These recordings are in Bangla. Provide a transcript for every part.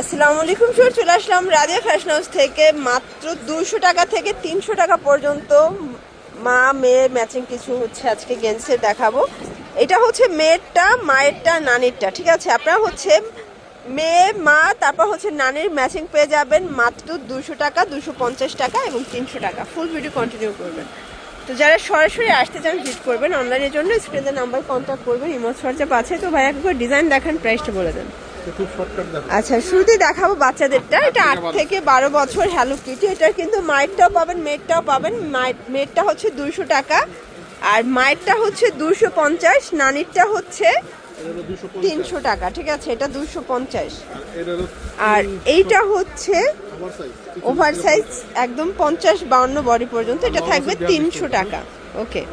আসসালামু আলাইকুম স্যার চলে আসলাম রাজিয়া ফ্যাশন হাউস থেকে। মাত্র দুশো টাকা থেকে তিনশো টাকা পর্যন্ত মা মেয়ে ম্যাচিং কিছু হচ্ছে আজকে গেন্সের দেখাবো। এটা হচ্ছে মেয়েরটা, মায়েরটা, নানিরটা, ঠিক আছে? আপনারা হচ্ছে মেয়ে, মা, তারপর হচ্ছে নানির ম্যাচিং পেয়ে যাবেন মাত্র দুশো টাকা দুশো পঞ্চাশ টাকা এবং তিনশো টাকা। ফুল ভিডিও কন্টিনিউ করবেন। তো যারা সরাসরি আসতে চান ভিজিট করবেন অনলাইনের জন্য। স্ক্রিনের নাম্বার কন্ট্যাক্ট করবেন ইমোজ হোয়াটসঅ্যাপ আছে তো ভাই, একবার ডিজাইন দেখান প্রাইসটা বলে দেন। আচ্ছা শুরুতেই দেখাবো বাচ্চাদেরটা। এটা আট থেকে বারো বছর হ্যালো কিটি। এটার কিন্তু মায়েরটাও পাবেন মেয়েরটাও পাবেন। মায়ের- মেয়েরটা হচ্ছে দুইশো টাকা। আর মায়েরটা হচ্ছে দুশো পঞ্চাশ নানিরটা হচ্ছে এটা তিনশো টাকা। ঠিক আছে এটা দুশো পঞ্চাশ। আর এইটা হচ্ছে ওভার সাইজ একদম পঞ্চাশ বাউন্ন বডি পর্যন্ত। এটা থাকবে তিনশো টাকা। ওকে।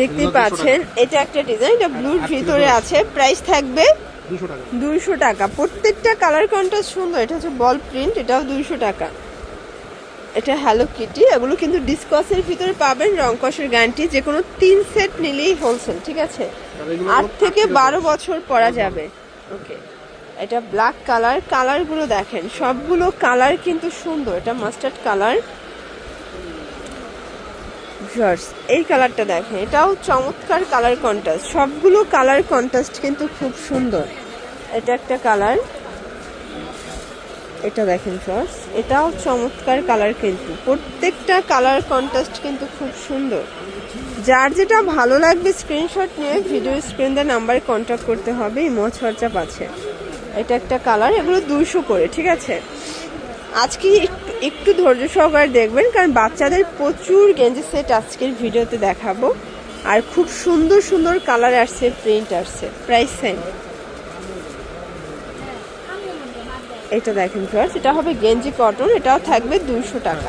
দেখতেই পাচ্ছেন। এটা একটা ডিজাইন এটা ব্লুর ভিতরে আছে। প্রাইস থাকবে দুইশো টাকা। প্রত্যেকটা কালার কন্ট্রাস্ট সুন্দর। এটা হচ্ছে বল প্রিন্ট এটাও দুইশো টাকা। এটা হ্যালো কিটি এগুলো কিন্তু ডিসকাসের ভিতরে পাবেন রং কষের গ্যারান্টি যে কোনো তিন সেট নিলেই হোলসেল ঠিক আছে? আট থেকে বারো বছর পরা যাবে। ওকে এটা ব্ল্যাক কালার কালারগুলো দেখেন সবগুলো কালার কিন্তু সুন্দর। এটা মাস্টার্ড কালার ভিউয়ার্স এই কালারটা দেখেন, এটাও চমৎকার কালার কন্ট্রাস্ট সবগুলো কালার কন্ট্রাস্ট কিন্তু খুব সুন্দর। এটা একটা কালার এটা দেখেন ভিউয়ার্স এটাও চমৎকার কালার কিন্তু। প্রত্যেকটা কালার কন্ট্রাস্ট কিন্তু খুব সুন্দর। যার যেটা ভালো লাগবে স্ক্রিনশট নিয়ে ভিডিও স্ক্রিন দেওয়া নাম্বারে কন্ট্যাক্ট করতে হবে ইমোজ হোয়াটসঅ্যাপ আছে। এটা একটা কালার এগুলো দুইশো করে, ঠিক আছে? আজকে একটু ধৈর্য সহকারে দেখবেন কারণ বাচ্চাদের প্রচুর গেঞ্জি সেট আজকের ভিডিওতে দেখাবো। আর খুব সুন্দর সুন্দর কালার আসছে প্রিন্ট আসছে প্রাইস সেম এটা দেখেন ফ্রেন্ডস এটা হবে গেঞ্জি কটন এটাও থাকবে দুইশো টাকা।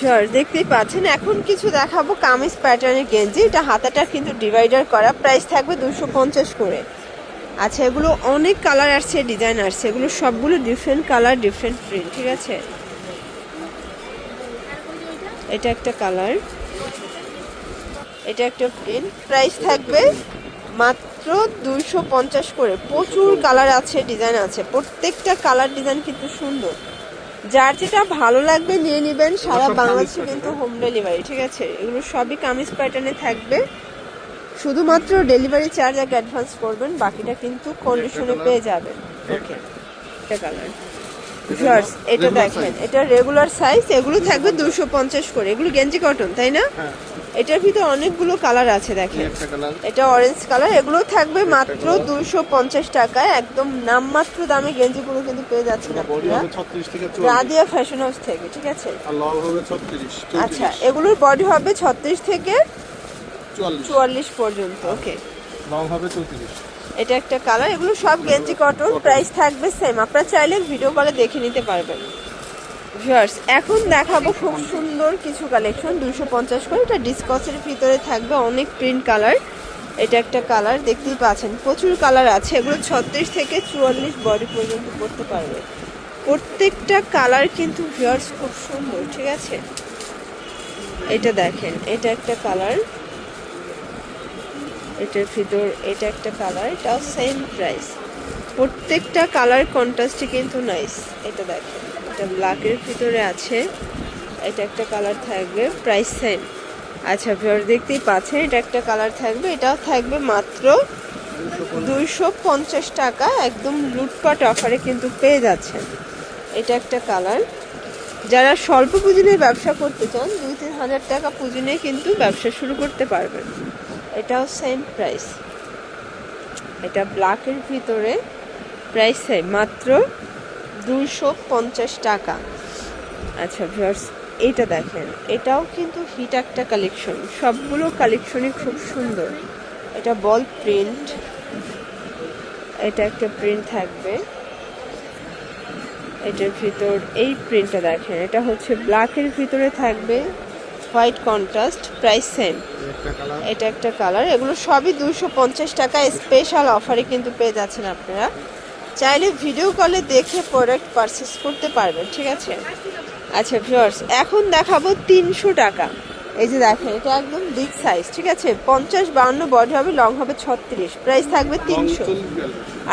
শিওর দেখতেই পাচ্ছেন এখন কিছু দেখাবো কামিজ প্যাটার্নের গেঞ্জি। এটা হাতাটা কিন্তু ডিভাইডার করা প্রাইস থাকবে দুশো পঞ্চাশ করে। আচ্ছা এগুলো অনেক কালার আসছে ডিজাইন আসছে। এগুলো সবগুলো ডিফারেন্ট কালার ডিফারেন্ট প্রিন্ট ঠিক আছে? এটা একটা কালার এটা একটা প্রিন্ট প্রাইস থাকবে মাত্র দুইশো পঞ্চাশ করে। প্রচুর কালার আছে ডিজাইন আছে। প্রত্যেকটা কালার ডিজাইন কিন্তু সুন্দর। যার যেটা ভালো লাগবে নিয়ে নেবেন। সারা বাংলাদেশে কিন্তু হোম ডেলিভারি ঠিক আছে? এগুলো সবই কামিজ প্যাটার্নে থাকবে। শুধুমাত্র ডেলিভারি চার্জ আগে অ্যাডভান্স করবেন বাকিটা কিন্তু কন্ডিশনে পেয়ে যাবেন। ওকে এটা কালার ভিউয়ার্স এটা দেখেন এটা রেগুলার সাইজ এগুলো থাকবে দুশো পঞ্চাশ করে। এগুলো গেঞ্জি কটন তাই না? হ্যাঁ। এটার ভিতরে অনেকগুলো কালার আছে দেখেন। এটা অরেঞ্জ কালার এগুলো থাকবে মাত্র দুশো পঞ্চাশ টাকায় একদম নামমাত্র দামে গেঞ্জিগুলো কিন্তু পেয়ে চুয়াল্লিশ। রাদিয়া ফ্যাশন হাউস থেকে ঠিক আছে? আর লং হবে ছত্রিশ আচ্ছা এগুলোর বডি হবে ছত্রিশ থেকে চুয়াল্লিশ। পর্যন্ত ওকে লং হবে চৌত্রিশ। এটা একটা কালার এগুলো সব গেঞ্জি কটন প্রাইস থাকবে সেম আপনারা চাইলে ভিডিও কলে দেখে নিতে পারবেন। ভিউয়ার্স এখন দেখাবো খুব সুন্দর কিছু কালেকশন দুশো পঞ্চাশ করে। এটা ডিসকসের ভিতরে থাকবে অনেক প্রিন্ট কালার এটা একটা কালার দেখতেই পাচ্ছেন প্রচুর কালার আছে। এগুলো ছত্রিশ থেকে চুয়াল্লিশ বডি পর্যন্ত করতে পারবে। প্রত্যেকটা কালার কিন্তু ভিউয়ার্স খুব সুন্দর ঠিক আছে? এটা দেখেন এটা একটা কালার এটার ভিতর এটা একটা কালার এটাও সেম প্রাইস প্রত্যেকটা কালার কন্ট্রাস্টই কিন্তু নাইস এটা দেখেন। এটা ব্ল্যাকের ভিতরে আছে, এটা একটা কালার থাকবে প্রাইস সেম আচ্ছা ভিউয়ার দেখতেই পাচ্ছেন, এটা একটা কালার থাকবে, এটাও থাকবে মাত্র দুইশো পঞ্চাশ টাকা, একদম লুটপাট অফারে কিন্তু পেয়ে যাচ্ছেন। এটা একটা কালার যারা স্বল্প পুঁজি ব্যবসা করতে চান, দুই তিন হাজার টাকা পুঁজি কিন্তু ব্যবসা শুরু করতে পারবেন। এটাও সেম প্রাইস এটা ব্ল্যাকের ভিতরে প্রাইস সেম মাত্র দুইশো পঞ্চাশ টাকা। আচ্ছা ভিউয়ার্স এটা দেখেন। এটাও কিন্তু হিট একটা কালেকশন সবগুলো কালেকশনই খুব সুন্দর। এটা বল প্রিন্ট এটা একটা প্রিন্ট থাকবে। এটার ভিতর এই প্রিন্টটা দেখেন। এটা হচ্ছে ব্ল্যাকের ভিতরে থাকবে। হোয়াইট কন্ট্রাস্ট প্রাইস সেম এটা একটা কালার। এগুলো সবই দুশো পঞ্চাশ টাকা। স্পেশাল অফারে কিন্তু পেয়ে যাচ্ছেন আপনারা। চাইলে ভিডিও কলে দেখে প্রোডাক্ট পারচেস করতে পারবেন ঠিক আছে? আচ্ছা ভিউয়ার্স এখন দেখাবো তিনশো টাকা। এই যে দেখেন এটা একদম বিগ সাইজ ঠিক আছে? পঞ্চাশ বাউন্ন বডি হবে লং হবে ছত্রিশ। প্রাইস থাকবে তিনশো।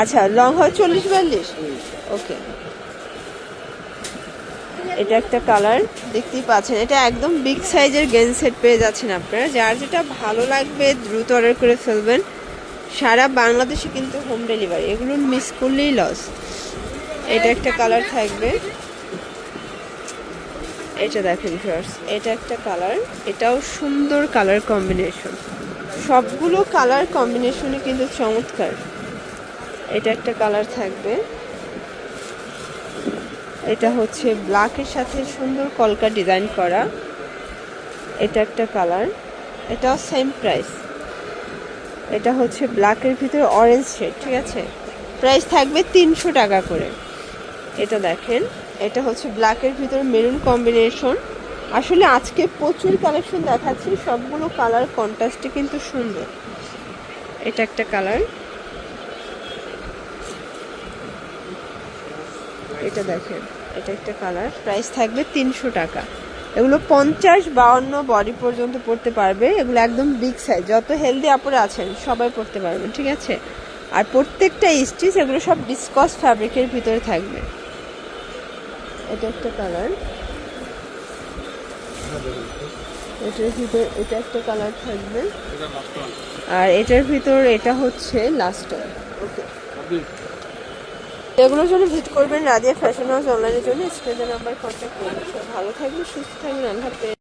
আচ্ছা লং হবে চল্লিশ বিয়াল্লিশ। ওকে এটা একটা কালার। দেখতেই পাচ্ছেন, এটা একদম বিগ সাইজের গেন সেট পেয়ে যাচ্ছেন আপনারা। যার যেটা ভালো লাগবে, দ্রুত অর্ডার করে ফেলবেন। সারা বাংলাদেশে কিন্তু হোম ডেলিভারি এগুলো মিস করলেই লস এটা একটা কালার থাকবে। এটা দেখেন ফার্স এটা একটা কালার। এটাও সুন্দর কালার কম্বিনেশন সবগুলো কালার কম্বিনেশনই কিন্তু চমৎকার। এটা একটা কালার থাকবে। এটা হচ্ছে ব্ল্যাকের সাথে সুন্দর কলকা ডিজাইন করা। এটা একটা কালার এটাও সেম প্রাইস এটা হচ্ছে ব্ল্যাকের ভিতরে অরেঞ্জ শেড ঠিক আছে? প্রাইস থাকবে তিনশো টাকা করে। এটা দেখেন, এটা হচ্ছে ব্ল্যাকের ভিতরে মেরুন কম্বিনেশন আসলে আজকে প্রচুর কালেকশন দেখাচ্ছি, সবগুলো কালার কন্ট্রাস্টে কিন্তু সুন্দর। এটা একটা কালার এটা দেখেন এটা একটা কালার। প্রাইস থাকবে তিনশো টাকা। এগুলো পঞ্চাশ বাউন্ন বডি পর্যন্ত পড়তে পারবে। এগুলো একদম বিগ সাইজ যত হেলদি আপুরে আছেন সবাই পড়তে পারবেন ঠিক আছে? আর প্রত্যেকটা স্টিচ এগুলো সব ডিসকস ফ্যাব্রিকের ভিতরে থাকবে। এটা একটা কালার। এটার ভিতর এটা একটা কালার থাকবে। আর এটার ভিতর এটা হচ্ছে লাস্ট ওকে এগুলোর জন্য ভিজিট করবেন রাজিয়া ফ্যাশন হাউস অনলাইনের জন্য। স্ক্রিনের নাম্বার কন্ট্যাক্ট করবেন ভালো থাকবেন, সুস্থ থাকবেন আল্লাহ